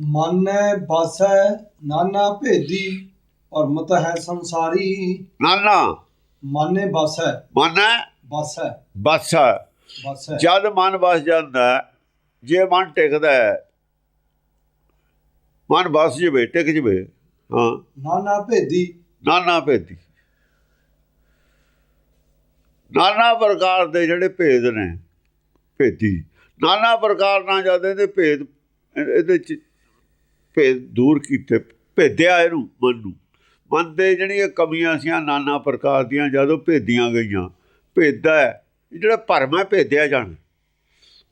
ਮਾਨੈ ਬਾਸੈ ਨਾਨਾ ਭੇਦੀ ਔਰ ਮਤ ਹੈ ਸੰਸਾਰੀ। ਨਾਨਾ। ਮਾਨੈ ਬਾਸੈ। ਮਨ। ਬਾਸੈ। ਬਸ। ਜਦ ਮਨ ਬਸ ਜਾਂਦਾ ਜੇ ਮਨ ਟਿਕਦਾ ਹੈ ਮਨ ਬਸ ਜਵੇ ਟਿਕ ਜਵੇ ਹਾਂ। ਨਾਨਾ ਭੇਦੀ। ਨਾਨਾ ਭੇਦੀ। ਨਾਨਾ ਪ੍ਰਕਾਰ ਦੇ ਜਿਹੜੇ ਭੇਦ ਨੇ ਭੇਦੀ। ਨਾਨਾ ਪ੍ਰਕਾਰ ਨਾਲ ਜਦ ਇਹਦੇ ਭੇਦ ਇਹ- ਇਹਦੇ ਚ ਭੇਦ ਦੂਰ ਕੀਤੇ ਭੇਦਿਆ ਇਹਨੂੰ ਮਨ ਨੂੰ ਮਨ ਦੇ ਜਿਹੜੀਆਂ ਕਮੀਆਂ ਸੀਆਂ ਨਾਨਾ ਪ੍ਰਕਾਰ ਦੀਆਂ ਜਦੋਂ ਭੇਦੀਆਂ ਗਈਆਂ ਭੇਦਾ ਜਿਹੜਾ ਭਰਮ ਹੈ ਭੇਦਿਆ ਜਾਣਾ।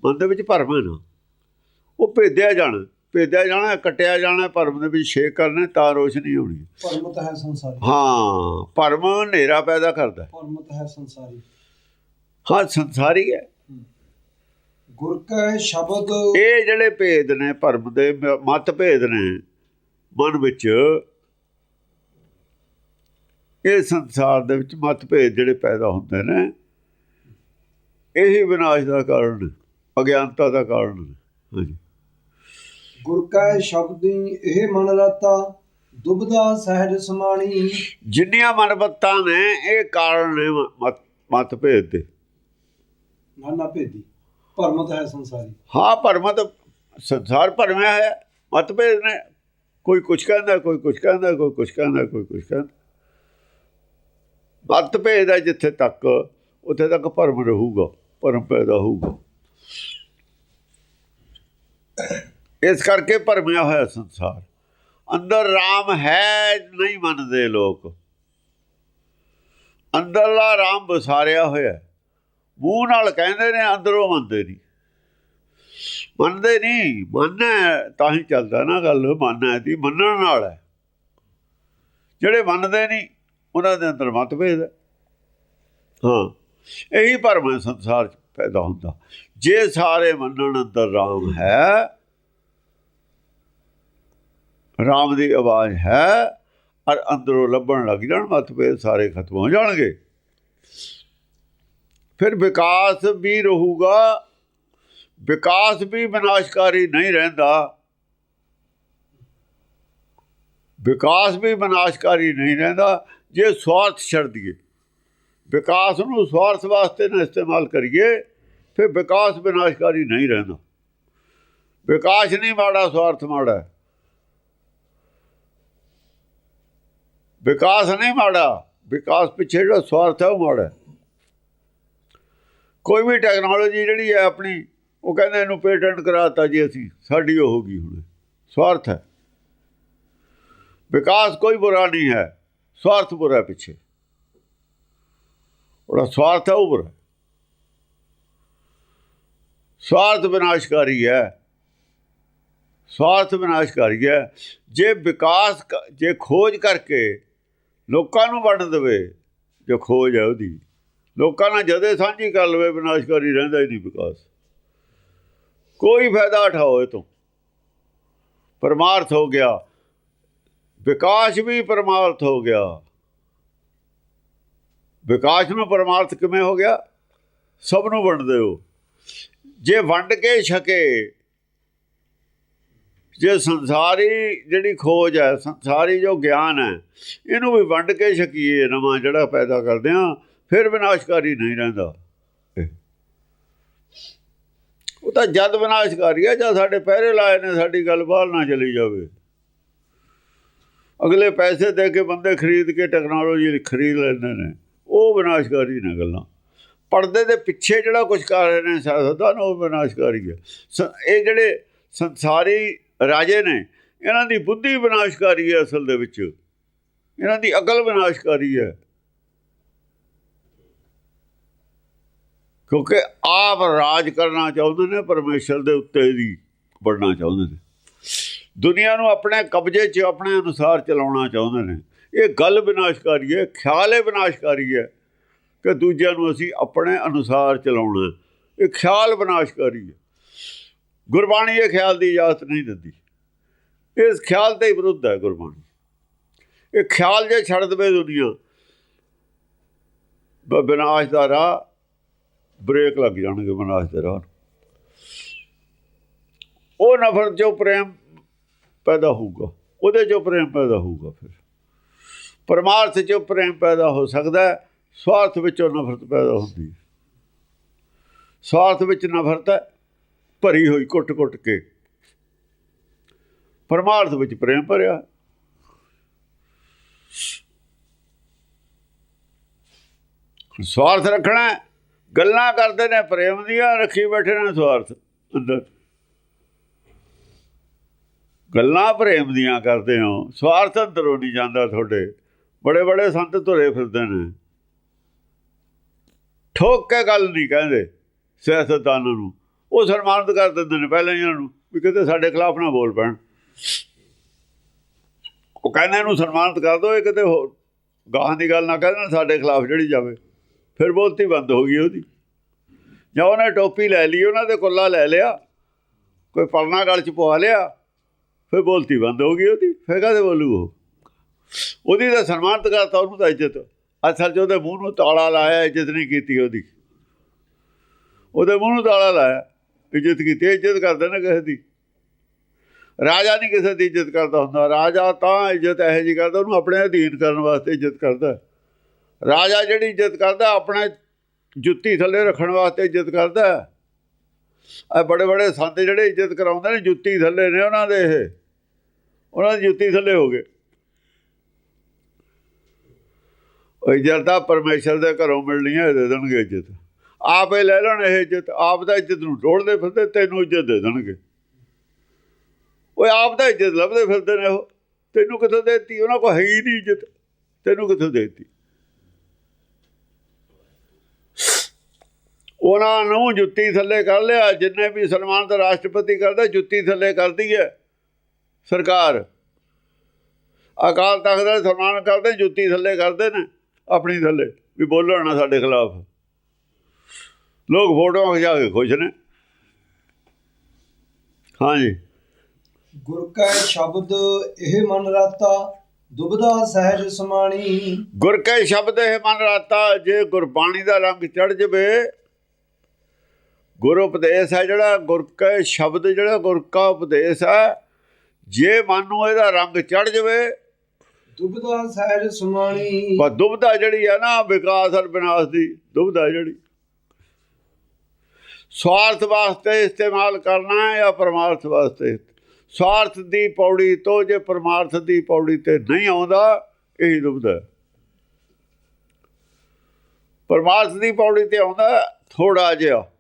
ਮਨ ਦੇ ਵਿੱਚ ਭਰਮ ਹੈ ਨਾ। ਉਹ ਭੇਦਿਆ ਜਾਣਾ ਭੇਦਿਆ ਜਾਣਾ ਕੱਟਿਆ ਜਾਣਾ ਭਰਮ ਦੇ ਵਿੱਚ ਛੇਕ ਕਰਨਾ ਤਾਂ ਰੋਸ਼ਨੀ ਹੋਣੀ। ਹੈ ਸੰਸਾਰੀ। ਹਾਂ ਭਰਮ ਹਨੇਰਾ ਪੈਦਾ ਕਰਦਾ ਹੈ। ਪਰਮਤ ਹੈ ਸੰਸਾਰੀ। ਹਾਂ ਸੰਸਾਰੀ ਹੈ। ਗੁਰ ਕੈ ਸ਼ਬਦ। ਇਹ ਜਿਹੜੇ ਭੇਦ ਨੇ ਭਰਮ ਦੇ ਮਤ ਭੇਦ ਨੇ ਮਨ ਵਿੱਚ ਇਹ ਸੰਸਾਰ ਦੇ ਵਿੱਚ ਮਤ ਭੇਦ ਜਿਹੜੇ ਪੈਦਾ ਹੁੰਦੇ ਨੇ ਇਹੀ ਵਿਨਾਸ਼ ਦਾ ਕਾਰਨ ਨੇ, ਅਗਿਆਨਤਾ ਦਾ ਕਾਰਨ ਨੇ। ਹਾਂਜੀ। ਗੁਰ ਕੈ ਸ਼ਬਦੀ ਇਹ ਮਨ ਰਤਾ ਦੁਬਦਾ ਸਹਿਜ ਸਮਾਣੀ। ਜਿੰਨੀਆਂ ਮਨਬੱਤਾਂ ਨੇ ਇਹ ਕਾਰਨ ਨੇ ਮਤ ਭੇਦ ਦੇ। ਨਾਨਾ ਭੇਦੀ। ਪਰਮਤ ਹੈ ਸੰਸਾਰੀ। ਹਾਂ, ਭਰਮਤ, ਸੰਸਾਰ ਭਰਮਿਆ ਹੈ। ਮਤਭੇਦ ਨੇ, ਕੋਈ ਕੁਛ ਕਹਿੰਦਾ, ਕੋਈ ਕੁਛ ਕਹਿੰਦਾ, ਕੋਈ ਕੁਛ ਕਹਿੰਦਾ, ਕੋਈ ਕੁਛ ਕਹਿੰਦਾ। ਮਤਭੇਦ ਹੈ ਜਿੱਥੇ ਤੱਕ, ਉੱਥੇ ਤੱਕ ਭਰਮ ਰਹੂਗਾ, ਭਰਮ ਪੈਦਾ ਹੋਊਗਾ। ਇਸ ਕਰਕੇ ਭਰਮਿਆ ਹੋਇਆ ਸੰਸਾਰ। ਅੰਦਰ RAM ਹੈ, ਨਹੀਂ ਮੰਨਦੇ ਲੋਕ। ਅੰਦਰਲਾ ਰਾਮ ਵਸਾਰਿਆ ਹੋਇਆ ਮੂੰਹ ਨਾਲ ਕਹਿੰਦੇ ਨੇ, ਅੰਦਰੋਂ ਮੰਨਦੇ ਨਹੀਂ। ਮੰਨਦੇ ਨਹੀਂ, ਮੰਨਣਾ ਤਾਂ ਹੀ ਚੱਲਦਾ ਨਾ ਗੱਲ, ਮੰਨਣਾ ਦੀ ਮੰਨਣ ਨਾਲ ਹੈ। ਜਿਹੜੇ ਮੰਨਦੇ ਨਹੀਂ, ਉਹਨਾਂ ਦੇ ਅੰਦਰ ਮਤਭੇਦ ਹੈ। ਹਾਂ, ਇਹੀ ਭਰਮ ਹੈ ਸੰਸਾਰ 'ਚ ਪੈਦਾ ਹੁੰਦਾ। ਜੇ ਸਾਰੇ ਮੰਨਣ ਅੰਦਰ ਰਾਮ ਹੈ, ਰਾਮ ਦੀ ਆਵਾਜ਼ ਹੈ, ਔਰ ਅੰਦਰੋਂ ਲੱਭਣ ਲੱਗ ਜਾਣ, ਮਤਭੇਦ ਸਾਰੇ ਖਤਮ ਹੋ ਜਾਣਗੇ। ਫਿਰ ਵਿਕਾਸ ਵੀ ਰਹੂਗਾ, ਵਿਕਾਸ ਵੀ ਵਿਨਾਸ਼ਕਾਰੀ ਨਹੀਂ ਰਹਿੰਦਾ। ਵਿਕਾਸ ਵੀ ਵਿਨਾਸ਼ਕਾਰੀ ਨਹੀਂ ਰਹਿੰਦਾ, ਜੇ ਸਵਾਰਥ ਛੱਡ ਦਈਏ। ਵਿਕਾਸ ਨੂੰ ਸਵਾਰਥ ਵਾਸਤੇ ਨਾ ਇਸਤੇਮਾਲ ਕਰੀਏ, ਫਿਰ ਵਿਕਾਸ ਵਿਨਾਸ਼ਕਾਰੀ ਨਹੀਂ ਰਹਿੰਦਾ। ਵਿਕਾਸ ਨਹੀਂ ਮਾੜਾ, ਸਵਾਰਥ ਮਾੜਾ। ਵਿਕਾਸ ਨਹੀਂ ਮਾੜਾ, ਵਿਕਾਸ ਪਿੱਛੇ ਜਿਹੜਾ ਸਵਾਰਥ ਹੈ ਉਹ ਮਾੜਾ ਕੋਈ ਵੀ ਟੈਕਨੋਲੋਜੀ ਜਿਹੜੀ ਹੈ ਆਪਣੀ, ਉਹ ਕਹਿੰਦੇ ਇਹਨੂੰ ਪੇਟੈਂਟ ਕਰਾਤਾ ਜੀ ਅਸੀਂ, ਸਾਡੀ ਉਹ ਹੋ ਗਈ ਹੁਣ, ਸਵਾਰਥ ਹੈ। ਵਿਕਾਸ ਕੋਈ ਬੁਰਾ ਨਹੀਂ ਹੈ, ਸਵਾਰਥ ਬੁਰਾ ਪਿੱਛੇ। ਉਹਦਾ ਸਵਾਰਥ ਹੈ, ਉਹ ਬੁਰਾ ਸਵਾਰਥ ਵਿਨਾਸ਼ਕਾਰੀ ਹੈ। ਸਵਾਰਥ ਵਿਨਾਸ਼ਕਾਰੀ ਹੈ। ਜੇ ਵਿਕਾਸ ਜੇ ਖੋਜ ਕਰਕੇ ਲੋਕਾਂ ਨੂੰ ਵੰਡ ਦੇਵੇ, ਜੋ ਖੋਜ ਹੈ ਉਹਦੀ। ਲੋਕਾਂ ਨਾਲ ਜਦੇ ਸਾਂਝੀ ਕਰ ਲਵੇ, ਵਿਨਾਸ਼ਕਾਰੀ ਰਹਿੰਦਾ ਹੀ ਨਹੀਂ ਵਿਕਾਸ। ਕੋਈ ਫਾਇਦਾ ਉਠਾਓ ਇਹ ਤੋਂ। ਪਰਮਾਰਥ ਹੋ ਗਿਆ। ਵਿਕਾਸ ਵੀ ਪਰਮਾਰਥ ਹੋ ਗਿਆ। ਵਿਕਾਸ ਨੂੰ ਪਰਮਾਰਥ ਕਿਵੇਂ ਹੋ ਗਿਆ? ਸਭ ਨੂੰ ਵੰਡ ਦਿਓ। ਜੇ ਵੰਡ ਕੇ ਛਕੇ, ਜੇ ਸੰਸਾਰੀ ਜਿਹੜੀ ਖੋਜ ਹੈ, ਸੰਸਾਰੀ ਜੋ ਗਿਆਨ ਹੈ, ਇਹਨੂੰ ਵੀ ਵੰਡ ਕੇ ਛਕੀਏ ਨਵਾਂ ਜਿਹੜਾ ਪੈਦਾ ਕਰਦੇ ਆ ਫਿਰ ਵਿਨਾਸ਼ਕਾਰੀ ਨਹੀਂ ਰਹਿੰਦਾ। ਉਹ ਤਾਂ ਜਦ ਵਿਨਾਸ਼ਕਾਰੀ ਹੈ ਜਦ ਸਾਡੇ ਪਹਿਰੇ ਲਾਏ ਨੇ ਸਾਡੀ ਗੱਲ ਬਾਹਰ ਨਾ ਚਲੀ ਜਾਵੇ। ਅਗਲੇ ਪੈਸੇ ਦੇ ਕੇ ਬੰਦੇ ਖਰੀਦ ਕੇ ਟੈਕਨੋਲੋਜੀ ਖਰੀਦ ਲੈਂਦੇ ਨੇ। ਉਹ ਵਿਨਾਸ਼ਕਾਰੀ ਨੇ ਗੱਲਾਂ। ਪਰਦੇ ਦੇ ਪਿੱਛੇ ਜਿਹੜਾ ਕੁਝ ਕਰ ਰਹੇ ਨੇ ਸਿਆਸਤਦਾਨ ਉਹ ਵਿਨਾਸ਼ਕਾਰੀ ਹੈ ਇਹ ਜਿਹੜੇ ਸੰਸਾਰੀ ਰਾਜੇ ਨੇ ਇਹਨਾਂ ਦੀ ਬੁੱਧੀ ਵਿਨਾਸ਼ਕਾਰੀ ਹੈ ਅਸਲ ਦੇ ਵਿੱਚ। ਇਹਨਾਂ ਦੀ ਅਕਲ ਵਿਨਾਸ਼ਕਾਰੀ ਹੈ ਕਿਉਂਕਿ ਆਪ ਰਾਜ ਕਰਨਾ ਚਾਹੁੰਦੇ ਨੇ, ਪਰਮੇਸ਼ਰ ਦੇ ਉੱਤੇ ਦੀ ਵੜਨਾ ਚਾਹੁੰਦੇ ਨੇ। ਦੁਨੀਆ ਨੂੰ ਆਪਣੇ ਕਬਜ਼ੇ 'ਚ, ਆਪਣੇ ਅਨੁਸਾਰ ਚਲਾਉਣਾ ਚਾਹੁੰਦੇ ਨੇ। ਇਹ ਗੱਲ ਵਿਨਾਸ਼ਕਾਰੀ ਹੈ, ਖਿਆਲ ਹੈ ਵਿਨਾਸ਼ਕਾਰੀ ਹੈ ਕਿ ਦੂਜਿਆਂ ਨੂੰ ਅਸੀਂ ਆਪਣੇ ਅਨੁਸਾਰ ਚਲਾਉਣਾ ਇਹ ਖਿਆਲ ਵਿਨਾਸ਼ਕਾਰੀ ਹੈ। ਗੁਰਬਾਣੀ ਇਹ ਖਿਆਲ ਦੀ ਇਜਾਜ਼ਤ ਨਹੀਂ ਦਿੰਦੀ। ਇਸ ਖਿਆਲ ਦੇ ਵਿਰੁੱਧ ਹੈ ਗੁਰਬਾਣੀ। ਇਹ ਖਿਆਲ ਜੇ ਛੱਡ ਦੇਵੇ ਦੁਨੀਆ ਵਿਨਾਸ਼ ਦਾ ਰਾਹ ਬ੍ਰੇਕ ਲੱਗ ਜਾਣਗੇ ਮਨਾਸ਼ ਦੇ ਰਾਹ ਨੂੰ। ਉਹ ਨਫ਼ਰਤ ਜੋ ਪ੍ਰੇਮ ਪੈਦਾ ਹੋਊਗਾ, ਉਹਦੇ ਚੋਂ ਪ੍ਰੇਮ ਪੈਦਾ ਹੋਊਗਾ ਫਿਰ। ਪਰਮਾਰਥ ਚੋਂ ਪ੍ਰੇਮ ਪੈਦਾ ਹੋ ਸਕਦਾ ਸਵਾਰਥ ਵਿੱਚੋਂ ਨਫ਼ਰਤ ਪੈਦਾ ਹੁੰਦੀ ਹੈ। ਸਵਾਰਥ ਵਿੱਚ ਨਫ਼ਰਤ ਹੈ, ਭਰੀ ਹੋਈ ਕੁੱਟ-ਕੁੱਟ ਕੇ। ਪਰਮਾਰਥ ਵਿੱਚ ਪ੍ਰੇਮ ਭਰਿਆ। ਸਵਾਰਥ ਰੱਖਣਾ ਗੱਲਾਂ ਕਰਦੇ ਨੇ, ਪ੍ਰੇਮ ਦੀਆਂ, ਰੱਖੀ ਬੈਠੇ ਨੇ ਸਵਾਰਥ। ਅੰਦਰ ਗੱਲਾਂ ਪ੍ਰੇਮ ਦੀਆਂ ਕਰਦੇ ਹੋ, ਸਵਾਰਥ ਅੰਦਰੋਂ ਨਹੀਂ ਜਾਂਦਾ ਤੁਹਾਡੇ। ਬੜੇ ਬੜੇ ਸੰਤ ਤੁਰੇ ਫਿਰਦੇ ਨੇ। ਠੋਕ ਕੇ ਗੱਲ ਨਹੀਂ ਕਹਿੰਦੇ ਸਿਆਸਤਦਾਨਾਂ ਨੂੰ। ਉਹ ਸਨਮਾਨਿਤ ਕਰ ਦਿੰਦੇ ਨੇ ਪਹਿਲਾਂ ਹੀ ਇਹਨਾਂ ਨੂੰ ਵੀ ਕਿਤੇ ਸਾਡੇ ਖਿਲਾਫ ਨਾ ਬੋਲ ਪੈਣ। ਉਹ ਕਹਿੰਦੇ ਇਹਨੂੰ ਸਨਮਾਨਿਤ ਕਰ ਦਿਓ, ਇਹ ਕਿਤੇ ਹੋਰ ਗਾਹਾਂ ਦੀ ਗੱਲ ਨਾ ਕਹਿਣ ਸਾਡੇ ਖਿਲਾਫ ਜਿਹੜੀ ਜਾਵੇ। ਫਿਰ ਬੋਲਤੀ ਬੰਦ ਹੋ ਗਈ ਉਹਦੀ। ਜਾਂ ਉਹਨੇ ਟੋਪੀ ਲੈ ਲਈ, ਉਹਨਾਂ ਦੇ ਕੁੱਲਾ ਲੈ ਲਿਆ, ਕੋਈ ਪਰਨਾ ਗਲ ਚ ਪਵਾ ਲਿਆ, ਫਿਰ ਬੋਲਤੀ ਬੰਦ ਹੋ ਗਈ ਉਹਦੀ। ਫਿਰ ਕਾਹਦੇ ਬੋਲੂ ਉਹ? ਉਹਦੀ ਤਾਂ ਸਨਮਾਨਿਤ ਕਰਤਾ ਉਹਨੂੰ ਤਾਂ ਇੱਜ਼ਤ। ਅਸਲ 'ਚ ਉਹਦੇ ਮੂੰਹ ਨੂੰ ਤਾਲਾ ਲਾਇਆ, ਇੱਜ਼ਤ ਨਹੀਂ ਕੀਤੀ ਉਹਦੀ। ਉਹਦੇ ਮੂੰਹ ਨੂੰ ਤਾਲਾ ਲਾਇਆ, ਇੱਜ਼ਤ ਕੀਤੀ, ਇੱਜ਼ਤ ਕਰਦੇ ਨਾ ਕਿਸੇ ਦੀ। ਰਾਜਾ ਨਹੀਂ ਕਿਸੇ ਦੀ ਇੱਜ਼ਤ ਕਰਦਾ ਹੁੰਦਾ। ਰਾਜਾ ਤਾਂ ਇੱਜ਼ਤ ਇਹੋ ਜਿਹੀ ਕਰਦਾ, ਉਹਨੂੰ ਆਪਣੇ ਅਧੀਨ ਕਰਨ ਵਾਸਤੇ ਇੱਜ਼ਤ ਕਰਦਾ। ਰਾਜਾ ਜਿਹੜੀ ਇੱਜ਼ਤ ਕਰਦਾ, ਆਪਣੇ ਜੁੱਤੀ ਥੱਲੇ ਰੱਖਣ ਵਾਸਤੇ ਇੱਜ਼ਤ ਕਰਦਾ। ਆ ਬੜੇ ਬੜੇ ਸੰਤ ਜਿਹੜੇ ਇੱਜ਼ਤ ਕਰਾਉਂਦੇ ਨੇ, ਜੁੱਤੀ ਥੱਲੇ ਨੇ ਉਹਨਾਂ ਦੇ ਇਹ। ਉਹਨਾਂ ਦੀ ਜੁੱਤੀ ਥੱਲੇ ਹੋ ਗਏ। ਉਹ ਇੱਜ਼ਤ ਤਾਂ ਪਰਮੇਸ਼ਰ ਦੇ ਘਰੋਂ ਮਿਲਣੀ ਹੈ ਦੇ ਦੇਣਗੇ ਇੱਜ਼ਤ। ਆਪੇ ਲੈ ਲੈਣ ਇਹ ਇੱਜ਼ਤ, ਆਪ ਦਾ ਇੱਜ਼ਤ ਨੂੰ ਢੋਲਦੇ ਫਿਰਦੇ, ਤੈਨੂੰ ਇੱਜ਼ਤ ਦੇ ਦੇਣਗੇ। ਉਹ ਆਪ ਦਾ ਇੱਜ਼ਤ ਲੱਭਦੇ ਫਿਰਦੇ ਨੇ ਉਹ। ਤੈਨੂੰ ਕਿੱਥੋਂ ਦੇਤੀ? ਉਹਨਾਂ ਕੋ ਹੈਗੀ ਨਹੀਂ ਇੱਜ਼ਤ। ਤੈਨੂੰ ਕਿੱਥੋਂ ਦੇਤੀ? ਉਹਨਾਂ ਨੂੰ ਜੁੱਤੀ ਥੱਲੇ ਕਰ ਲਿਆ ਜਿੰਨੇ ਵੀ ਸਨਮਾਨਿਤ ਰਾਸ਼ਟਰਪਤੀ ਕਰਦਾ ਜੁੱਤੀ ਥੱਲੇ ਕਰਦੀ ਹੈ ਸਰਕਾਰ। ਅਕਾਲ ਤਖਤ ਦਾ ਸਨਮਾਨ ਕਰਦੇ ਜੁੱਤੀ ਥੱਲੇ ਕਰਦੇ ਨੇ ਆਪਣੀ ਥੱਲੇ ਵੀ ਬੋਲਣ ਨਾ ਸਾਡੇ ਖਿਲਾਫ। ਲੋਕ ਫੋਟੋਆਂ ਖਿਚਾ ਕੇ ਖੁਸ਼ ਨੇ। ਹਾਂਜੀ। ਗੁਰ ਕੈ ਸ਼ਬਦ ਇਹ ਮਨ ਰਾਤਾ ਦੁਬਦਾ ਸਹਿਜ ਸਮਾਣੀ। ਗੁਰ ਕੇ ਸ਼ਬਦ ਇਹ ਮਨ ਰਾਤਾ ਜੇ ਗੁਰਬਾਣੀ ਦਾ ਰੰਗ ਚੜ ਜਵੇ ਗੁਰ ਉਪਦੇਸ਼ ਹੈ ਜਿਹੜਾ ਗੁਰ ਕੇ ਸ਼ਬਦ ਜਿਹੜਾ ਗੁਰ ਕਾ ਉਪਦੇਸ਼ ਹੈ। ਜੇ ਮਨ ਨੂੰ ਇਹਦਾ ਰੰਗ ਚੜ ਜਵੇ ਦੁਬਦਾ ਸਹਿਜ ਸਮਾਣੀ ਪਰ ਦੁਬਦਾ ਜਿਹੜੀ ਹੈ ਨਾ ਵਿਕਾਸ ਔਰ ਵਿਨਾਸ਼ ਦੀ ਦੁਬਦਾ ਜਿਹੜੀ। ਸਵਾਰਥ ਵਾਸਤੇ ਇਸਤੇਮਾਲ ਕਰਨਾ ਹੈ ਜਾਂ ਪਰਮਾਰਥ ਵਾਸਤੇ? ਸਵਾਰਥ ਦੀ ਪੌੜੀ ਤੋਂ ਜੇ ਪਰਮਾਰਥ ਦੀ ਪੌੜੀ ਤੇ ਨਹੀਂ ਆਉਂਦਾ ਇਹੀ ਦੁਬਦਾ। ਪਰਮਾਰਥ ਦੀ ਪੌੜੀ ਤੇ ਆਉਂਦਾ ਥੋੜਾ ਜਿਹਾ।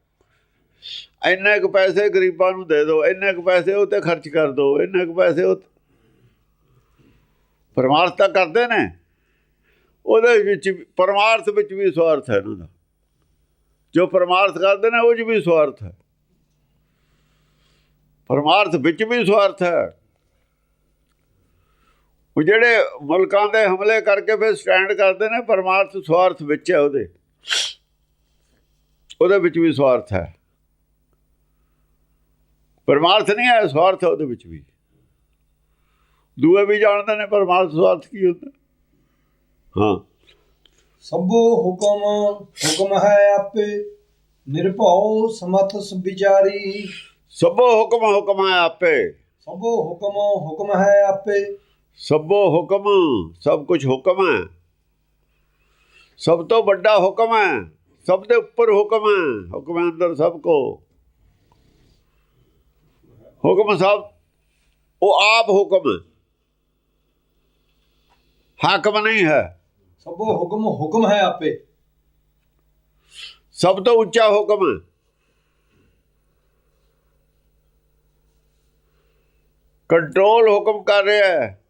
ਇੰਨੇ ਕੁ ਪੈਸੇ ਗਰੀਬਾਂ ਨੂੰ ਦੇ ਦਿਓ, ਇੰਨੇ ਕੁ ਪੈਸੇ ਉਹ ਤੇ ਖਰਚ ਕਰ ਦਿਓ, ਇੰਨੇ ਕੁ ਪੈਸੇ ਉਹ ਪਰਮਾਰਥ ਤਾਂ ਕਰਦੇ ਨੇ। ਉਹਦੇ ਵਿੱਚ ਵੀ- ਪਰਮਾਰਥ ਵਿੱਚ ਵੀ ਸਵਾਰਥ ਹੈ ਇਹਨਾਂ ਦਾ। ਜੋ ਪਰਮਾਰਥ ਕਰਦੇ ਨੇ, ਉਹ 'ਚ ਵੀ ਸਵਾਰਥ ਹੈ। ਪਰਮਾਰਥ ਵਿੱਚ ਵੀ ਸਵਾਰਥ ਹੈ। ਉਹ ਜਿਹੜੇ ਮੁਲਕਾਂ ਦੇ ਹਮਲੇ ਕਰਕੇ ਫਿਰ ਸਟੈਂਡ ਕਰਦੇ ਨੇ, ਪਰਮਾਰਥ ਸਵਾਰਥ ਵਿੱਚ ਹੈ ਉਹਦੇ। ਉਹਦੇ ਵਿੱਚ ਵੀ ਸਵਾਰਥ ਹੈ। ਪਰਮਾਰਥ ਨਹੀਂ ਹੈ ਸਵਾਰਥ ਉਹਦੇ ਵਿੱਚ ਵੀ। ਦੂਏ ਵੀ ਜਾਣਦੇ ਨੇ ਪਰਮਾਰਥ ਸਵਾਰਥ ਕੀ ਹੁੰਦਾ? ਹਾਂ। ਸਭੋ ਹੁਕਮ ਹੁਕਮ ਹੈ ਆਪੇ ਨਿਰਭਉ ਸਮਤ ਵਿਚਾਰੀ ਸਭੋ ਹੁਕਮ ਹੁਕਮ ਹੈ ਆਪੇ। ਸਭੋ ਹੁਕਮ ਹੁਕਮ ਹੈ ਆਪੇ। ਸਭੋ ਹੁਕਮ ਸਭ ਕੁਝ ਹੁਕਮ ਹੈ। ਸਭ ਤੋਂ ਵੱਡਾ ਹੁਕਮ ਹੈ ਸਭ ਦੇ ਉੱਪਰ ਹੁਕਮ ਹੈ ਹੁਕਮ ਹੈ ਅੰਦਰ ਸਭ ਕੋ। ਹੁਕਮ ਸਭ ਉਹ ਆਪ ਹੁਕਮ। ਹੈ ਹਾਕਮ ਨਹੀਂ ਹੈ। ਸਭੋ ਹੁਕਮ ਹੁਕਮ ਹੈ ਆਪੇ। ਸਭ ਤੋਂ ਉੱਚਾ ਹੁਕਮ। ਹੈ ਕੰਟਰੋਲ ਹੁਕਮ ਕਰ ਰਿਹਾ ਹੈ।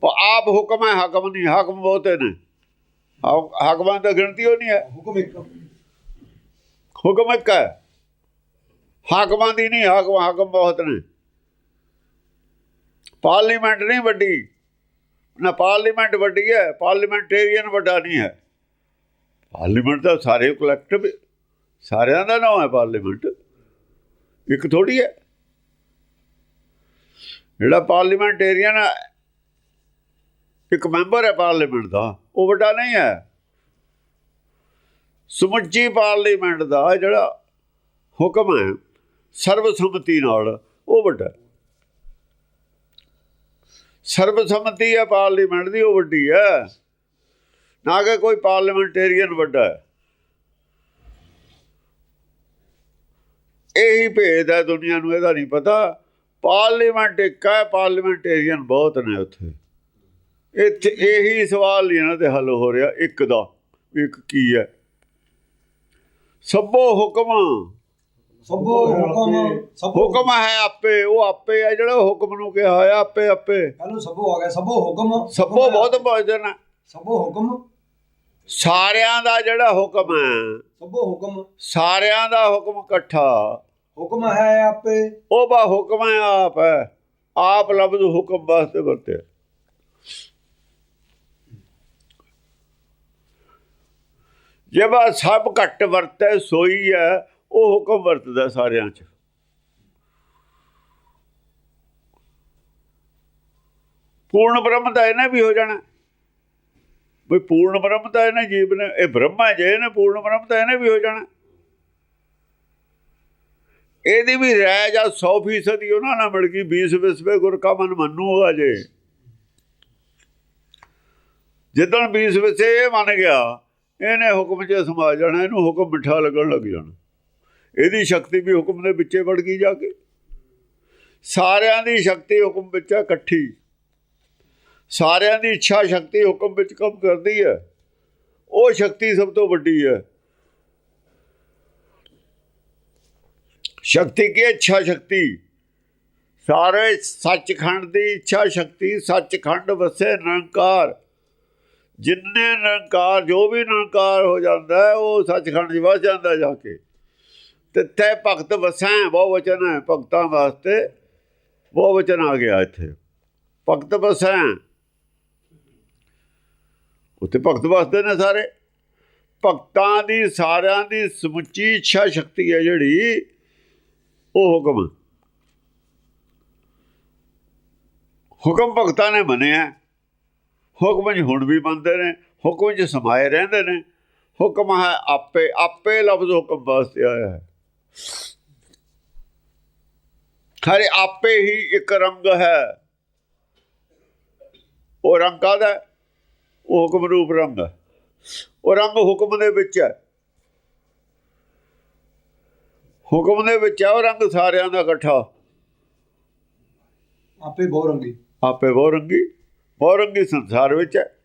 ਪਰ ਆਪ ਹੁਕਮ ਹੈ ਹਾਕਮ ਨਹੀਂ ਹਾਕਮ ਬਹੁਤੇ ਨੇ। ਹਾ- ਹਾਕਮਾਂ ਦੀ ਗਿਣਤੀ ਉਹ ਨਹੀਂ ਹੈ। ਹੁਕਮ ਇੱਕ। ਹੁਕਮ ਇੱਕ ਹੈ। ਹਾਕਮਾਂ ਦੀ ਨਹੀਂ, ਹਾਕਮ ਹਾਕਮ ਬਹੁਤ ਨੇ। ਪਾਰਲੀਮੈਂਟ ਨਹੀਂ ਵੱਡੀ। ਨਾ ਪਾਰਲੀਮੈਂਟ ਵੱਡੀ ਹੈ, ਪਾਰਲੀਮੈਂਟੇਰੀਅਨ ਵੱਡਾ ਨਹੀਂ ਹੈ। ਪਾਰਲੀਮੈਂਟ ਤਾਂ ਸਾਰੇ ਕਲੈਕਟਿਵ ਸਾਰਿਆਂ ਦਾ ਨਾਮ ਹੈ ਪਾਰਲੀਮੈਂਟ। ਇੱਕ ਥੋੜੀ ਹੈ। ਜਿਹੜਾ ਪਾਰਲੀਮੈਂਟੇਰੀਅਨ ਇੱਕ ਮੈਂਬਰ ਹੈ ਪਾਰਲੀਮੈਂਟ ਦਾ, ਉਹ ਵੱਡਾ ਨਹੀਂ ਹੈ। ਸਮੁੱਚੀ ਪਾਰਲੀਮੈਂਟ ਦਾ ਜਿਹੜਾ ਹੁਕਮ ਹੈ ਸਰਬਸੰਮਤੀ ਨਾਲ, ਉਹ ਵੱਡਾ ਸਰਬਸੰਮਤੀ ਹੈ, ਪਾਰਲੀਮੈਂਟ ਦੀ ਉਹ ਵੱਡੀ ਹੈ। ਨਾ ਕਿ ਕੋਈ ਪਾਰਲੀਮੈਂਟੇਰੀਅਨ ਵੱਡਾ ਹੈ। ਇਹੀ ਭੇਦ ਹੈ ਦੁਨੀਆ ਨੂੰ, ਇਹਦਾ ਨਹੀਂ ਪਤਾ। ਪਾਰਲੀਮੈਂਟ ਇੱਕ ਹੈ, ਪਾਰਲੀਮੈਂਟੇਰੀਅਨ ਬਹੁਤ ਨੇ ਉੱਥੇ। ਇੱਥੇ ਇਹੀ ਸਵਾਲ ਨਹੀਂ ਇਹਨਾਂ 'ਤੇ ਹੱਲ ਹੋ ਰਿਹਾ, ਇੱਕ ਦਾ ਇੱਕ ਕੀ ਹੈ। ਸਭੋ ਹੁਕਮਾਂ ਸਭੋ ਹੁਕਮ ਸਭੋ ਹੁਕਮ ਹੈ ਆਪੇ ਉਹ ਆਪੇ ਹੈ ਜਿਹੜਾ ਹੁਕਮ ਨੂੰ ਕਿਹਾ ਹੋਇਆ ਆਪੇ ਆਪੇ। ਕੱਲ ਸਭੋ ਆ ਗਿਆ ਸਭੋ ਹੁਕਮ। ਸਭੋ ਬਹੁਤ ਭਜਨ ਹੈ। ਸਭੋ ਹੁਕਮ। ਸਾਰਿਆਂ ਦਾ ਜਿਹੜਾ ਹੁਕਮ ਹੈ। ਸਭੋ ਹੁਕਮ। ਸਾਰਿਆਂ ਦਾ ਹੁਕਮ ਇਕੱਠਾ। ਹੁਕਮ ਹੈ ਆਪੇ। ਉਹ ਬਾ ਹੁਕਮ ਹੈ ਆਪ ਹੈ। ਆਪ ਲਫ਼ਜ਼ ਹੁਕਮ ਵਾਸਤੇ ਵਰਤਿਆ। ਜੇ ਬਾ ਸਭ ਘੱਟ ਵਰਤੇ ਸੋਈ ਹੈ। ਉਹ ਹੁਕਮ ਵਰਤਦਾ ਸਾਰਿਆਂ 'ਚ। ਪੂਰਨ ਬ੍ਰਹਮ ਤਾਂ ਇਹਨੇ ਵੀ ਹੋ ਜਾਣਾ। ਵੀ ਪੂਰਨ ਬ੍ਰਹਮ ਤਾਂ ਇਹਨੇ ਜੀਵ ਨੇ, ਇਹ ਬ੍ਰਹਮ ਹੈ ਜੇ ਇਹਨੇ ਪੂਰਨ ਬ੍ਰਹਮ ਤਾਂ ਇਹਨੇ ਵੀ ਹੋ ਜਾਣਾ। ਇਹਦੀ ਵੀ ਰਹਿ ਜਾਂ 100% ਹੀ ਉਹਨਾਂ ਨਾਲ ਮਿਲ ਗਈ 20 ਵਿਸਵੇ ਗੁਰ ਕਾ ਮਨ ਮੰਨੂਗਾ ਜੇ। ਜਿੱਦਣ 20 ਵਿਸੇ ਇਹ ਮੰਨ ਗਿਆ, ਇਹਨੇ ਹੁਕਮ 'ਚ ਸਮਾ ਜਾਣਾ, ਇਹਨੂੰ ਹੁਕਮ ਮਿੱਠਾ ਲੱਗਣ ਲੱਗ ਜਾਣਾ। ਇਹਦੀ ਸ਼ਕਤੀ ਵੀ ਹੁਕਮ ਦੇ ਵਿੱਚੇ ਵੜ ਗਈ ਜਾ ਕੇ। ਸਾਰਿਆਂ ਦੀ ਸ਼ਕਤੀ ਹੁਕਮ ਵਿੱਚ ਇਕੱਠੀ। ਸਾਰਿਆਂ ਦੀ ਇੱਛਾ ਸ਼ਕਤੀ ਹੁਕਮ ਵਿੱਚ ਕੰਮ ਕਰਦੀ ਹੈ। ਉਹ ਸ਼ਕਤੀ ਸਭ ਤੋਂ ਵੱਡੀ ਹੈ। ਸ਼ਕਤੀ ਕੀ ਇੱਛਾ ਸ਼ਕਤੀ। ਸਾਰੇ ਸੱਚਖੰਡ ਦੀ ਇੱਛਾ ਸ਼ਕਤੀ, ਸੱਚਖੰਡ ਵਸੇ ਨਿਰੰਕਾਰ। ਜਿੰਨੇ ਨਿਰੰਕਾਰ, ਜੋ ਵੀ ਨਿਰੰਕਾਰ ਹੋ ਜਾਂਦਾ ਉਹ ਸੱਚਖੰਡ 'ਚ ਵਸ ਜਾਂਦਾ ਜਾ ਕੇ। ਤੇ ਤੈ ਭਗਤ ਵਸੈ, ਬਹੁ ਵਚਨ ਹੈ ਭਗਤਾਂ ਵਾਸਤੇ। ਬਹੁ ਵਚਨ ਆ ਗਿਆ ਇੱਥੇ। ਭਗਤ ਵਸੈ। ਉੱਥੇ ਭਗਤ ਵਸਦੇ ਨੇ ਸਾਰੇ। ਭਗਤਾਂ ਦੀ, ਸਾਰਿਆਂ ਦੀ ਸਮੁੱਚੀ ਇੱਛਾ ਸ਼ਕਤੀ ਹੈ ਜਿਹੜੀ, ਉਹ ਹੁਕਮ। ਹੁਕਮ ਭਗਤਾਂ ਨੇ ਮੰਨਿਆ ਹੁਕਮ 'ਚ ਹੁਣ ਵੀ ਮੰਨਦੇ ਨੇ, ਹੁਕਮ 'ਚ ਸਮਾਏ ਰਹਿੰਦੇ ਨੇ। ਹੁਕਮ ਹੈ ਆਪੇ ਆਪੇ ਲਫ਼ਜ਼ ਹੁਕਮ ਵਾਸਤੇ ਆਇਆ ਹੈ। ਖਰੇ ਆਪੇ ਹੀ ਇੱਕ ਰੰਗ ਹੈ। ਉਹ ਰੰਗ ਕਾਹਦਾ ਹੈ? ਉਹ ਹੁਕਮ ਰੂਪ ਰੰਗ ਉਹ ਰੰਗ ਹੁਕਮ ਦੇ ਵਿੱਚ ਹੈ। ਹੁਕਮ ਦੇ ਵਿੱਚ ਹੈ ਉਹ ਰੰਗ ਸਾਰਿਆਂ ਦਾ ਇਕੱਠਾ। ਆਪੇ ਬਹੁ ਰੰਗੀ। ਆਪੇ ਬਹੁ ਰੰਗੀ। ਬਹੁ ਰੰਗੀ ਸੰਸਾਰ ਵਿੱਚ ਹੈ।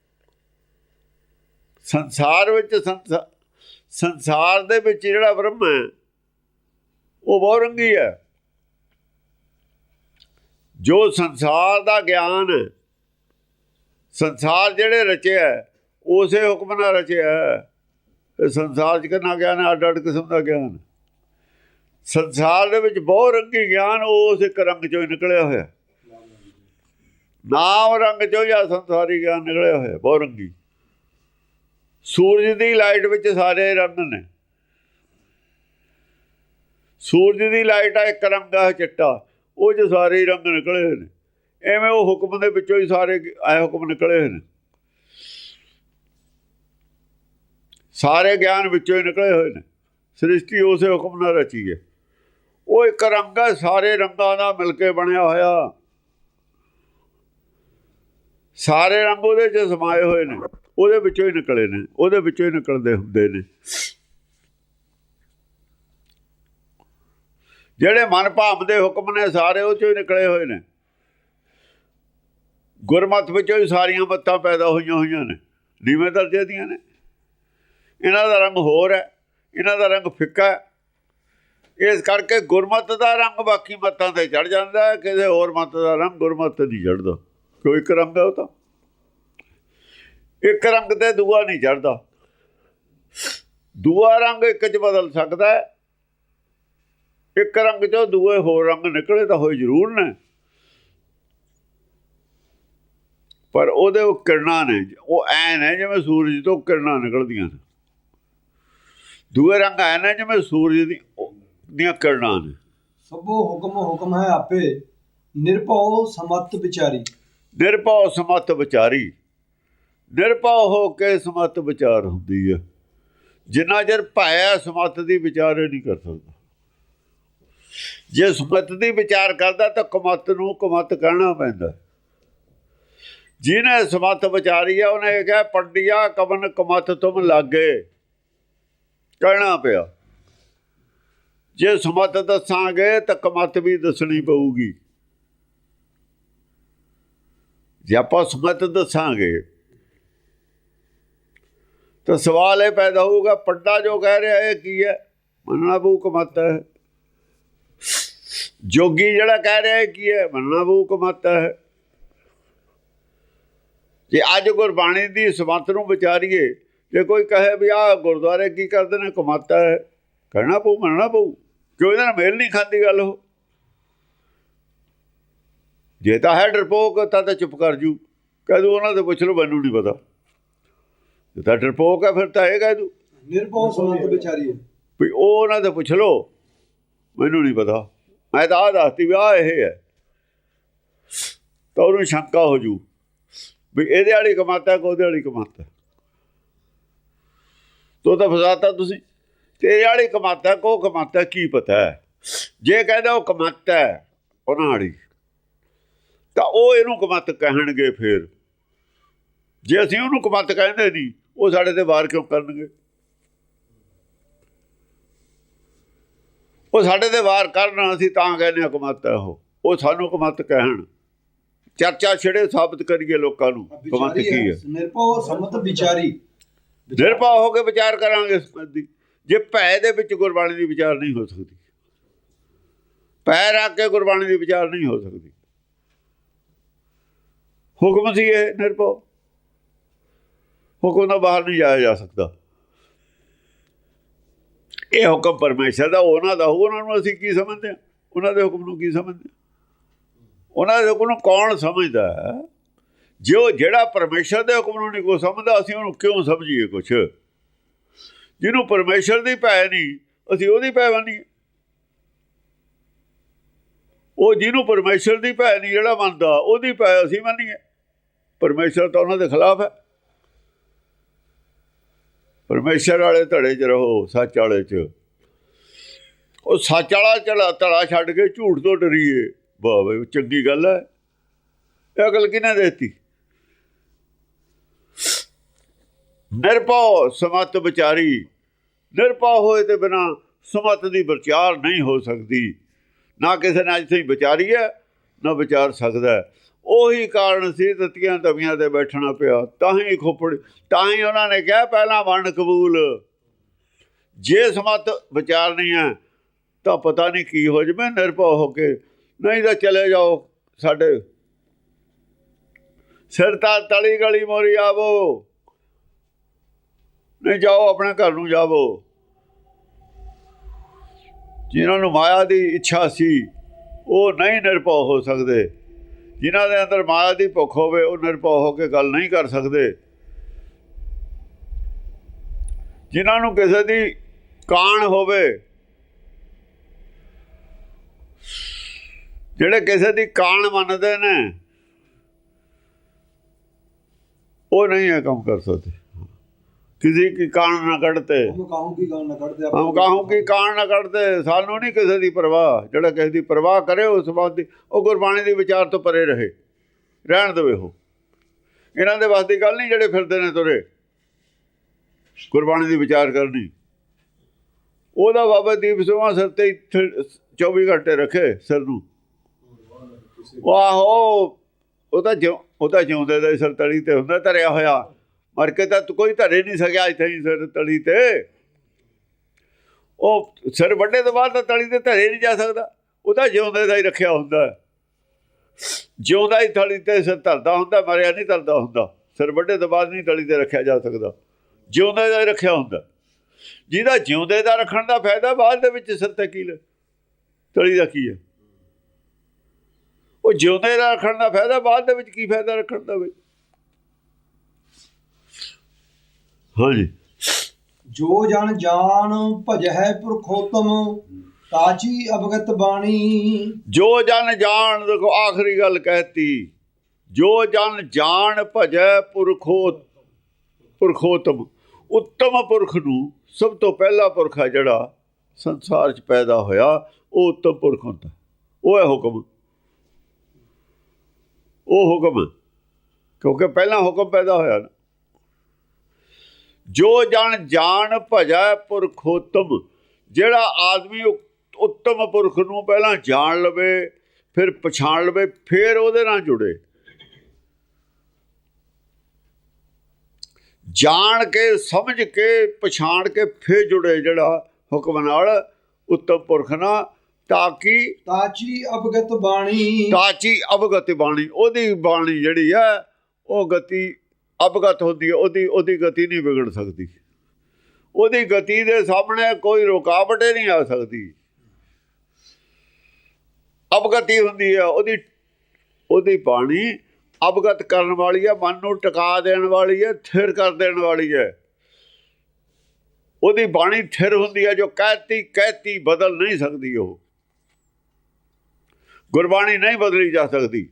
ਸੰਸਾਰ ਵਿੱਚ ਸੰਸਾ- ਸੰਸਾਰ ਦੇ ਵਿੱਚ ਜਿਹੜਾ ਬ੍ਰਹਮ ਹੈ ਉਹ ਬਹੁ ਰੰਗੀ ਹੈ। ਜੋ ਸੰਸਾਰ ਦਾ ਗਿਆਨ ਸੰਸਾਰ ਜਿਹੜੇ ਰਚਿਆ ਹੈ, ਉਸੇ ਹੁਕਮ ਨਾਲ ਰਚਿਆ ਹੈ। ਸੰਸਾਰ ਚ ਕਿੰਨਾ ਗਿਆਨ ਹੈ? ਅੱਡ ਅੱਡ ਕਿਸਮ ਦਾ ਗਿਆਨ ਸੰਸਾਰ ਦੇ ਵਿੱਚ ਬਹੁ ਰੰਗੀ ਗਿਆਨ ਉਸ ਇੱਕ ਰੰਗ ਚੋਂ ਹੀ ਨਿਕਲਿਆ ਹੋਇਆ ਨਾਮ ਰੰਗ ਚੋਂ ਜਾਂ ਸੰਸਾਰੀ ਗਿਆਨ ਨਿਕਲਿਆ ਹੋਇਆ ਬਹੁ ਰੰਗੀ। ਸੂਰਜ ਦੀ ਲਾਈਟ ਵਿੱਚ ਸਾਰੇ ਰੰਗ ਨੇ। ਸੂਰਜ ਦੀ ਲਾਈਟ ਆ, ਇੱਕ ਰੰਗ ਆ ਚਿੱਟਾ, ਉਹ ਚ ਸਾਰੇ ਹੀ ਰੰਗ ਨਿਕਲੇ ਹੋਏ ਨੇ। ਐਵੇਂ ਉਹ ਹੁਕਮ ਦੇ ਵਿੱਚੋਂ ਹੀ ਸਾਰੇ ਆਏ ਹੁਕਮ ਨਿਕਲੇ ਹੋਏ ਨੇ। ਸਾਰੇ ਗਿਆਨ ਵਿੱਚੋਂ ਹੀ ਨਿਕਲੇ ਹੋਏ ਨੇ। ਸ੍ਰਿਸ਼ਟੀ ਉਸੇ ਹੁਕਮ ਨਾਲ ਰਚੀ ਹੈ। ਉਹ ਇੱਕ ਰੰਗ ਹੈ, ਸਾਰੇ ਰੰਗਾਂ ਦਾ ਮਿਲ ਕੇ ਬਣਿਆ ਹੋਇਆ। ਸਾਰੇ ਰੰਗ ਉਹਦੇ 'ਚ ਸਮਾਏ ਹੋਏ ਨੇ। ਉਹਦੇ ਵਿੱਚੋਂ ਹੀ ਨਿਕਲੇ ਨੇ, ਉਹਦੇ ਵਿੱਚੋਂ ਹੀ ਨਿਕਲਦੇ ਹੁੰਦੇ ਨੇ। ਜਿਹੜੇ ਮਨ ਭਾਵ ਦੇ ਹੁਕਮ ਨੇ ਸਾਰੇ ਉਹ 'ਚੋਂ ਹੀ ਨਿਕਲੇ ਹੋਏ ਨੇ। ਗੁਰਮਤ ਵਿੱਚੋਂ ਹੀ ਸਾਰੀਆਂ ਬੱਤਾਂ ਪੈਦਾ ਹੋਈਆਂ ਹੋਈਆਂ ਨੇ। ਨੀਵੇਂ ਦਰਜੇ ਦੀਆਂ ਨੇ। ਇਹਨਾਂ ਦਾ ਰੰਗ ਹੋਰ ਹੈ, ਇਹਨਾਂ ਦਾ ਰੰਗ ਫਿੱਕਾ ਹੈ। ਇਸ ਕਰਕੇ ਗੁਰਮਤ ਦਾ ਰੰਗ ਬਾਕੀ ਮਤਾਂ ਤੇ ਚੜ ਜਾਂਦਾ ਹੈ, ਕਿਸੇ ਹੋਰ ਮਤ ਦਾ ਰੰਗ ਗੁਰਮਤ ਤੇ ਨਹੀਂ ਚੜਦਾ ਕੋਈ ਇੱਕ ਰੰਗ ਹੈ ਉਹ ਤਾਂ। ਇੱਕ ਰੰਗ ਤੇ ਦੂਆ ਨਹੀਂ ਚੜਦਾ ਦੂਆ ਰੰਗ ਇੱਕ ਚ ਬਦਲ ਸਕਦਾ ਹੈ ਇੱਕ ਰੰਗ ਚੋਂ ਦੂਏ ਹੋਰ ਰੰਗ ਨਿਕਲੇ ਤਾਂ ਹੋਏ ਜ਼ਰੂਰ ਨੇ। ਪਰ ਉਹਦੇ ਉਹ ਕਿਰਨਾਂ ਨੇ ਉਹ ਐ ਨੇ ਜਿਵੇਂ ਸੂਰਜ ਤੋਂ ਕਿਰਨਾਂ ਨਿਕਲਦੀਆਂ ਨੇ। ਦੂਏ ਰੰਗ ਐ ਨੇ ਜਿਵੇਂ ਸੂਰਜ ਦੀ ਦੀਆਂ ਕਿਰਨਾਂ ਨੇ। ਸਭੋ ਹੁਕਮ ਹੁਕਮ ਹੈ ਆਪੇ ਨਿਰਭਉ ਸਮਤ ਵਿਚਾਰੀ। ਨਿਰਭਉ ਸਮਤ ਵਿਚਾਰੀ। ਨਿਰਭਉ ਹੋ ਕੇ ਸਮਤ ਵਿਚਾਰ ਹੁੰਦੀ ਹੈ। ਜਿੰਨਾ ਚਿਰ ਭਾਇਆ ਸਮਤ ਦੀ ਵਿਚਾਰ ਨਹੀਂ ਕਰ ਸਕਦਾ। ਜੇ ਸਮਤ ਦੀ ਵਿਚਾਰ ਕਰਦਾ ਤਾਂ ਕਮਤ ਨੂੰ ਕਮਤ ਕਹਿਣਾ ਪੈਂਦਾ। ਜਿਹਨੇ ਸਮਤ ਵਿਚਾਰੀ ਆ, ਉਹਨੇ ਕਿਹਾ, ਪੰਡਿਆ ਕਵਨ ਕਮਤ ਤੁਮ ਲਾਗੇ। ਕਹਿਣਾ ਪਿਆ। ਜੇ ਸਮਤ ਦੱਸਾਂਗੇ ਤਾਂ ਕਮਤ ਵੀ ਦੱਸਣੀ ਪਊਗੀ। ਜੇ ਆਪਾਂ ਸਮਤ ਦੱਸਾਂਗੇ, ਤਾਂ ਸਵਾਲ ਇਹ ਪੈਦਾ ਹੋਊਗਾ ਪੱਡਾ ਜੋ ਕਹਿ ਰਿਹਾ, ਇਹ ਕੀ ਹੈ? ਮੰਨਣਾ ਪਊ ਕਮਤ ਹੈ। ਜੋਗੀ ਜਿਹੜਾ ਕਹਿ ਰਿਹਾ ਕੀ ਹੈ? ਮੰਨਣਾ ਪਊ ਕਮਤ ਹੈ। ਜੇ ਅੱਜ ਗੁਰਬਾਣੀ ਦੀ ਸਮਤ ਨੂੰ ਵਿਚਾਰੀਏ ਜੇ ਕੋਈ ਕਹੇ ਵੀ ਆ ਗੁਰਦੁਆਰੇ ਕੀ ਕਰਦੇ ਨੇ ਕਮਾਤਾ ਹੈ। ਕਹਿਣਾ ਪਊ ਮੰਨਣਾ ਪਊ। ਕਿਉਂ ਇਹਦੇ ਨਾਲ ਮੇਲ ਨਹੀਂ ਖਾਂਦੀ ਗੱਲ ਉਹ? ਜੇ ਤਾਂ ਹੈ ਡਰਪੋਕ ਤਾਂ ਤਾਂ ਚੁੱਪ ਕਰ ਜੂ। ਕਹਿ ਦੂ ਉਹਨਾਂ ਦੇ ਪੁੱਛ ਲਓ ਮੈਨੂੰ ਨਹੀਂ ਪਤਾ। ਜੇ ਤਾਂ ਡਰਪੋਕ ਹੈ ਫਿਰ ਤਾਂ ਇਹ ਕਹਿ ਦੂ। ਨਿਰਭਉ ਸਮਤ ਵਿਚਾਰੀ ਵੀ ਉਹ ਉਹਨਾਂ ਦੇ ਪੁੱਛ ਲਓ ਮੈਨੂੰ ਨਹੀਂ ਪਤਾ। ਮੈਂ ਤਾਂ ਆ ਦੱਸਤੀ ਵੀ ਆ ਇਹ ਹੈ। ਤਾਂ ਉਹਨੂੰ ਸ਼ੰਕਾ ਹੋ ਜੂ। ਵੀ ਇਹਦੇ ਵਾਲੀ ਕਮਾਤਾ ਕੋ ਉਹਦੇ ਵਾਲੀ ਕਮਾਤਾ? ਤੋ ਤਾਂ ਫਸਾਤਾ ਤੁਸੀਂ। ਤੇਰੇ ਵਾਲੀ ਕਮਾਤਾ ਕੋ ਕਮਾਤਾ ਕੀ ਪਤਾ ਹੈ? ਜੇ ਕਹਿੰਦਾ ਉਹ ਕਮਾਤਾ ਹੈ, ਉਹਨਾਂ ਵਾਲੀ। ਤਾਂ ਉਹ ਇਹਨੂੰ ਕਮਤ ਕਹਿਣਗੇ ਫਿਰ। ਜੇ ਅਸੀਂ ਉਹਨੂੰ ਕਮਤ ਕਹਿੰਦੇ ਨਹੀਂ, ਉਹ ਸਾਡੇ ਤੇ ਵਾਰ ਕਿਉਂ ਕਰਨਗੇ? ਉਹ ਸਾਡੇ ਤੇ ਵਾਰ ਕਰਨ ਅਸੀਂ ਤਾਂ ਕਹਿੰਦੇ ਹਾਂ ਕਮਤ ਹੈ ਉਹ। ਉਹ ਸਾਨੂੰ ਕਮਤ ਕਹਿਣ। ਚਰਚਾ ਛੜੇ ਸਾਬਤ ਕਰੀਏ ਲੋਕਾਂ ਨੂੰ। ਕਮਤ ਕੀ ਹੈ। ਨਿਰਭਉ ਸਮਤ ਵਿਚਾਰੀ। ਨਿਰਭਾ ਹੋ ਕੇ ਵਿਚਾਰ ਕਰਾਂਗੇ ਇਸ ਦੀ। ਜੇ ਭੈ ਦੇ ਵਿੱਚ ਗੁਰਬਾਣੀ ਦੀ ਵਿਚਾਰ ਨਹੀਂ ਹੋ ਸਕਦੀ। ਭੈ ਰੱਖ ਕੇ ਗੁਰਬਾਣੀ ਦੀ ਵਿਚਾਰ ਨਹੀਂ ਹੋ ਸਕਦੀ। ਹੁਕਮ ਸੀ ਇਹ ਨਿਰਭਉ। ਹੁਕਮ ਤੋਂ ਬਾਹਰ ਨਹੀਂ ਜਾਇਆ ਜਾ ਸਕਦਾ। ਇਹ ਹੁਕਮ ਪਰਮੇਸ਼ਰ ਦਾ, ਉਹਨਾਂ ਦਾ ਉਹਨਾਂ ਨੂੰ ਅਸੀਂ ਕੀ ਸਮਝਦੇ ਹਾਂ? ਉਹਨਾਂ ਦੇ ਹੁਕਮ ਨੂੰ ਕੀ ਸਮਝਦੇ ਹਾਂ? ਉਹਨਾਂ ਦੇ ਹੁਕਮ ਨੂੰ ਕੌਣ ਸਮਝਦਾ ਹੈ? ਜੋ ਜਿਹੜਾ ਪਰਮੇਸ਼ਰ ਦੇ ਹੁਕਮ ਨੂੰ ਨਹੀਂ ਕੋ ਸਮਝਦਾ, ਅਸੀਂ ਉਹਨੂੰ ਕਿਉਂ ਸਮਝੀਏ ਕੁਛ? ਜਿਹਨੂੰ ਪਰਮੇਸ਼ਰ ਦੀ ਭੈ ਨਹੀਂ, ਅਸੀਂ ਉਹਦੀ ਭੈ ਮੰਨੀਏ। ਉਹ ਜਿਹਨੂੰ ਪਰਮੇਸ਼ਰ ਦੀ ਭੈ ਨਹੀਂ ਜਿਹੜਾ ਮੰਨਦਾ, ਉਹਦੀ ਭੈ ਅਸੀਂ ਮੰਨੀਏ। ਪਰਮੇਸ਼ਰ ਤਾਂ ਉਹਨਾਂ ਦੇ ਖਿਲਾਫ ਹੈ। ਪਰਮੇਸ਼ਰ ਵਾਲੇ ਧੜੇ 'ਚ ਰਹੋ, ਸੱਚ ਵਾਲੇ 'ਚ। ਉਹ ਸੱਚ ਵਾਲਾ ਚਲਾ ਧੜਾ ਛੱਡ ਕੇ ਝੂਠ ਤੋਂ ਡਰੀਏ। ਵਾਹ ਚੰਗੀ ਗੱਲ ਹੈ ਇਹ ਅਕਲ ਕਿਹਨੇ ਦੇਤੀ? ਨਿਰਭਉ ਸਮਤ ਵਿਚਾਰੀ। ਨਿਰਭਉ ਹੋਏ ਤੇ ਬਿਨਾ ਸਮਤ ਦੀ ਵਿਚਾਰ ਨਹੀਂ ਹੋ ਸਕਦੀ। ਨਾ ਕਿਸੇ ਨੇ ਅੱਜ ਤਾਈਂ ਵਿਚਾਰੀ ਹੈ ਨਾ ਵਿਚਾਰ ਸਕਦਾ। ਉਹੀ ਕਾਰਨ ਸੀ ਦਿੱਤੀਆਂ ਤਵੀਆਂ ਤੇ ਬੈਠਣਾ ਪਿਆ। ਤਾਂ ਹੀ ਖੋਪੜ ਤਾਂ ਹੀ ਉਹਨਾਂ ਨੇ ਕਿਹਾ, ਪਹਿਲਾਂ ਵਣ ਕਬੂਲ। ਜੇ ਸਮਤ ਵਿਚਾਰ ਨਹੀਂ ਹੈ, ਤਾਂ ਪਤਾ ਨਹੀਂ ਕੀ ਹੋ ਜਵੇ ਨਿਰਭਉ ਹੋ ਕੇ, ਨਹੀਂ ਤਾਂ ਚਲੇ ਜਾਓ ਸਾਡੇ। ਸਿਰ ਤਾਂ ਤਲੀ ਗਲੀ ਮੋਰੀ ਆਵੋ। ਨਹੀਂ ਜਾਓ, ਆਪਣੇ ਘਰ ਨੂੰ ਜਾਵੋ। ਜਿਨ੍ਹਾਂ ਨੂੰ ਮਾਇਆ ਦੀ ਇੱਛਾ ਸੀ, ਉਹ ਨਹੀਂ ਨਿਰਭਉ ਹੋ ਸਕਦੇ। ਜਿਨ੍ਹਾਂ ਦੇ ਅੰਦਰ ਮਾਇਆ ਦੀ ਭੁੱਖ ਹੋਵੇ, ਉਹ ਨਿਰਭਉ ਹੋ ਕੇ ਗੱਲ ਨਹੀਂ ਕਰ ਸਕਦੇ। ਜਿਨ੍ਹਾਂ ਨੂੰ ਕਿਸੇ ਦੀ ਕਾਣ ਹੋਵੇ, ਜਿਹੜੇ ਕਿਸੇ ਦੀ ਕਾਣ ਮੰਨਦੇ ਨੇ, ਉਹ ਨਹੀਂ ਇਹ ਕੰਮ ਕਰ ਸਕਦੇ। ਕਿਸੇ ਕੀ ਕਾਣ ਨਾ ਕੱਢਤੇ। ਹਮ ਕਾਹੂ ਕੀ ਗੱਲ ਨਾ ਕਰਦੇ ਹਮ ਕਾਹੂ ਕੀ ਕਾਣ ਨਾ ਕੱਢਦੇ ਸਾਨੂੰ ਨਹੀਂ ਕਿਸੇ ਦੀ ਪਰਵਾਹ। ਜਿਹੜਾ ਕਿਸੇ ਦੀ ਪਰਵਾਹ ਕਰੇ ਉਸ ਬਾਤ ਉਹ ਗੁਰਬਾਣੀ ਦੇ ਵਿਚਾਰ ਤੋਂ ਪਰੇ ਰਹੇ। ਰਹਿਣ ਦੇਵੇ ਉਹ ਇਹਨਾਂ ਦੇ ਵਾਸਤੇ ਗੱਲ ਨਹੀਂ ਜਿਹੜੇ ਫਿਰਦੇ ਨੇ ਤੁਰੇ। ਗੁਰਬਾਣੀ ਦੀ ਵਿਚਾਰ ਕਰਨੀ। ਉਹਦਾ ਬਾਬਾ ਦੀਪ ਸਿੰਘਾ ਸਿਰ ਤੇ ਇੱਥੇ 24 ਘੰਟੇ ਰੱਖੇ ਸਿਰ ਨੂੰ। ਵਾਹੋ ਉਹ ਤਾਂ ਜਿਉ ਉਹ ਤਾਂ ਜਿਉਂਦੇ ਦਾ ਸਿਰ ਤਲੀ ਤੇ ਹੁੰਦਾ ਧਰਿਆ ਹੋਇਆ। ਮਰ ਕੇ ਤਾਂ ਕੋਈ ਧਰੇ ਨਹੀਂ ਸਕਿਆ ਇੱਥੇ ਹੀ ਸਿਰ ਤਲੀ ਤੇ। ਉਹ ਸਿਰ ਵੱਡੇ ਤੋਂ ਬਾਅਦ ਤਾਂ ਤਲੀ ਤੇ ਧਰੇ ਨਹੀਂ ਜਾ ਸਕਦਾ। ਉਹ ਤਾਂ ਜਿਉਂਦੇ ਦਾ ਹੀ ਰੱਖਿਆ ਹੁੰਦਾ। ਜਿਉਂਦਾ ਹੀ ਤਲੀ ਤੇ ਸਿਰ ਧਰਦਾ ਹੁੰਦਾ, ਮਰਿਆ ਨਹੀਂ ਧਰਦਾ ਹੁੰਦਾ। ਸਿਰ ਵੱਡੇ ਤੋਂ ਬਾਅਦ ਨਹੀਂ ਤਲੀ ਤੇ ਰੱਖਿਆ ਜਾ ਸਕਦਾ। ਜਿਉਂਦੇ ਦਾ ਹੀ ਰੱਖਿਆ ਹੁੰਦਾ। ਜਿਹਦਾ ਜਿਉਂਦੇ ਦਾ ਰੱਖਣ ਦਾ ਫਾਇਦਾ ਬਾਅਦ ਦੇ ਵਿੱਚ ਸਿਰ ਤੇ ਕੀ ਲੈ? ਤਲੀ ਦਾ ਕੀ ਹੈ? ਉਹ ਜਿਉਂਦੇ ਦਾ ਰੱਖਣ ਦਾ ਫਾਇਦਾ ਬਾਅਦ ਦੇ ਵਿੱਚ ਕੀ ਫਾਇਦਾ ਰੱਖਣ ਦਾ ਬਈ ਹਾਂਜੀ। ਜੋ ਜਨ ਜਾਣ ਭਜਹਿ ਪੁਰਖੋਤਮ ਤਾਚੀ ਅਵਗਤ ਬਾਣੀ। ਜੋ ਜਨ ਜਾਣ ਦੇਖੋ ਆਖਰੀ ਗੱਲ ਕਹਿਤੀ। ਜੋ ਜਨ ਜਾਣ ਭਜੈ ਪੁਰਖੋ ਪੁਰਖੋਤਮ। ਉੱਤਮ ਪੁਰਖ ਨੂੰ ਸਭ ਤੋਂ ਪਹਿਲਾ ਪੁਰਖ ਹੈ ਜਿਹੜਾ ਸੰਸਾਰ 'ਚ ਪੈਦਾ ਹੋਇਆ ਉਹ ਉੱਤਮ ਪੁਰਖ ਹੁੰਦਾ। ਉਹ ਹੈ ਹੁਕਮ। ਉਹ ਹੁਕਮ। ਕਿਉਂਕਿ ਪਹਿਲਾਂ ਹੁਕਮ ਪੈਦਾ ਹੋਇਆ ਨਾ। ਜੋ ਜਨ ਜਾਣ ਭਜੈ ਪੁਰਖੋਤਮ ਜਿਹੜਾ ਆਦਮੀ ਉੱਤਮ ਪੁਰਖ ਨੂੰ ਪਹਿਲਾਂ ਜਾਣ ਲਵੇ ਫਿਰ ਪਛਾਣ ਲਵੇ ਫਿਰ ਉਹਦੇ ਨਾਲ ਜੁੜੇ। ਜਾਣ ਕੇ ਸਮਝ ਕੇ ਪਛਾਣ ਕੇ ਫਿਰ ਜੁੜੇ ਜਿਹੜਾ ਹੁਕਮ ਨਾਲ ਉੱਤਮ ਪੁਰਖ ਨਾਲ ਤਾਂ ਕਿ? ਤਾਚੀ ਅਵਗਤ ਬਾਣੀ। ਤਾਚੀ ਅਵਗਤ ਬਾਣੀ ਉਹਦੀ ਬਾਣੀ ਜਿਹੜੀ ਹੈ ਉਹ ਗਤੀ ਅਵਗਤ ਹੁੰਦੀ ਹੈ, ਉਹਦੀ ਉਹਦੀ ਗਤੀ ਨਹੀਂ ਵਿਗੜ ਸਕਦੀ। ਉਹਦੀ ਗਤੀ ਦੇ ਸਾਹਮਣੇ ਕੋਈ ਰੁਕਾਵਟ ਹੀ ਨਹੀਂ ਆ ਸਕਦੀ। ਅਵਗਤੀ ਹੁੰਦੀ ਹੈ, ਉਹਦੀ ਉਹਦੀ ਬਾਣੀ ਅਵਗਤ ਕਰਨ ਵਾਲੀ ਹੈ, ਮਨ ਨੂੰ ਟਿਕਾ ਦੇਣ ਵਾਲੀ ਹੈ, ਥਿਰ ਕਰ ਦੇਣ ਵਾਲੀ ਹੈ। ਉਹਦੀ ਬਾਣੀ ਥਿਰ ਹੁੰਦੀ ਹੈ, ਜੋ ਕਹਿਤੀ ਕਹਿਤੀ ਬਦਲ ਨਹੀਂ ਸਕਦੀ ਉਹ। ਗੁਰਬਾਣੀ ਨਹੀਂ ਬਦਲੀ ਜਾ ਸਕਦੀ।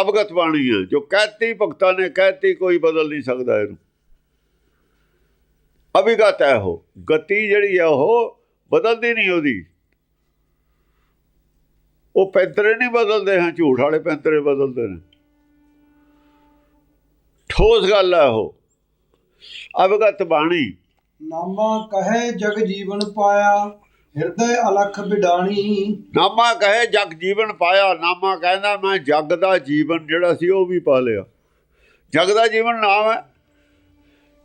ਅਵਗਤ ਬਾਣੀ ਹੈ, ਜੋ ਕਹਿਤੀ ਭਗਤਾਂ ਨੇ, ਕਹਿਤੀ ਕੋਈ ਬਦਲ ਨਹੀਂ ਸਕਦਾ ਇਹਨੂੰ। ਅਵਿਗਤ ਹੈ ਉਹ, ਗਤੀ ਜਿਹੜੀ ਹੈ ਉਹ ਬਦਲਦੀ ਨਹੀਂ ਉਹਦੀ। ਉਹ ਪੈਂਤਰੇ ਨਹੀਂ ਬਦਲਦੇ ਹਨ ਝੂਠ ਵਾਲੇ ਪੈਂਤਰੇ ਬਦਲਦੇ ਨੇ। ਠੋਸ ਗੱਲ ਹੈ ਉਹ, ਅਵਗਤ ਬਾਣੀ। ਨਾਮਾ ਕਹੇ ਜਗ ਜੀਵਨ ਪਾਇਆ ਹਿਰਦੈ ਅਲਖ ਬਿਡਾਣੀ। ਨਾਮਾ ਕਹੇ ਜਗ ਜੀਵਨ ਪਾਇਆ ਨਾਮਾ ਕਹਿੰਦਾ ਮੈਂ ਜਗ ਦਾ ਜੀਵਨ ਜਿਹੜਾ ਸੀ ਉਹ ਵੀ ਪਾ ਲਿਆ। ਜਗ ਦਾ ਜੀਵਨ ਨਾਮ ਹੈ।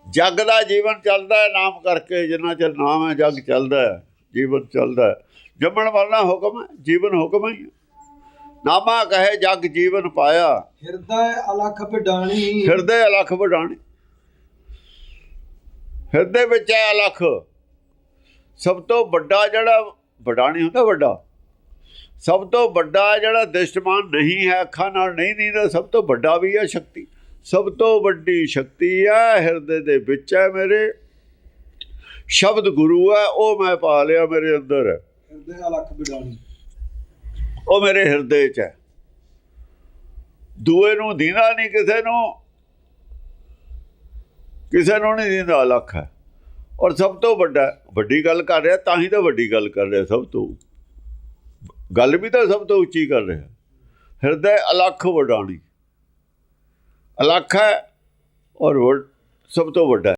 ਜਗ ਦਾ ਜੀਵਨ ਚੱਲਦਾ ਹੈ ਨਾਮ ਕਰਕੇ ਜਿੰਨਾ ਚਿਰ ਨਾਮ ਹੈ ਜਗ ਚੱਲਦਾ ਹੈ ਜੀਵਨ ਚੱਲਦਾ ਹੈ। ਜੰਮਣ ਵਾਲਾ ਹੁਕਮ ਹੈ ਜੀਵਨ ਹੁਕਮ ਹੀ ਨਾਮਾ ਕਹੇ ਜਗ ਜੀਵਨ ਪਾਇਆ। ਹਿਰਦੈ ਅਲਖ ਬਿਡਾਣੀ। ਹਿਰਦੇ ਅਲਖ ਵਡਾਣੀ ਹਿਰਦੇ ਵਿੱਚ ਹੈ ਅਲਖ। ਸਭ ਤੋਂ ਵੱਡਾ ਜਿਹੜਾ ਵਡਾਣੀ ਹੁੰਦਾ ਵੱਡਾ ਸਭ ਤੋਂ ਵੱਡਾ ਜਿਹੜਾ ਦ੍ਰਿਸ਼ਟਮਾਨ ਨਹੀਂ ਹੈ ਅੱਖਾਂ ਨਾਲ ਨਹੀਂ ਦੀਦਾ ਸਭ ਤੋਂ ਵੱਡਾ ਵੀ ਹੈ ਸ਼ਕਤੀ। ਸਭ ਤੋਂ ਵੱਡੀ ਸ਼ਕਤੀ ਹੈ ਹਿਰਦੇ ਦੇ ਵਿੱਚ ਹੈ ਮੇਰੇ। ਸ਼ਬਦ ਗੁਰੂ ਹੈ ਉਹ ਮੈਂ ਪਾ ਲਿਆ ਮੇਰੇ ਅੰਦਰ। ਹੈ ਹਿਰਦੈ ਅਲਖ ਬਿਡਾਣੀ ਉਹ ਮੇਰੇ ਹਿਰਦੇ 'ਚ ਹੈ। ਦੂਏ ਨੂੰ ਦੀਨਾ ਨਹੀਂ ਕਿਸੇ ਨੂੰ ਕਿਸੇ ਨੂੰ ਨਹੀਂ ਦੀਦਾ ਅਲੱਖ ਹੈ ਔਰ ਸਭ ਤੋਂ ਵੱਡਾ, ਵੱਡੀ ਗੱਲ ਕਰ ਰਿਹਾ, ਤਾਂ ਹੀ ਤਾਂ ਵੱਡੀ ਗੱਲ ਕਰ ਰਿਹਾ ਸਭ ਤੋਂ। ਗੱਲ ਵੀ ਤਾਂ ਸਭ ਤੋਂ ਉੱਚੀ ਕਰ ਰਿਹਾ। ਹਿਰਦੈ ਅਲੱਖ ਵਡਾਣੀ। ਅਲੱਖ ਹੈ ਔਰ ਵੱਡ- ਸਭ ਤੋਂ ਵੱਡਾ।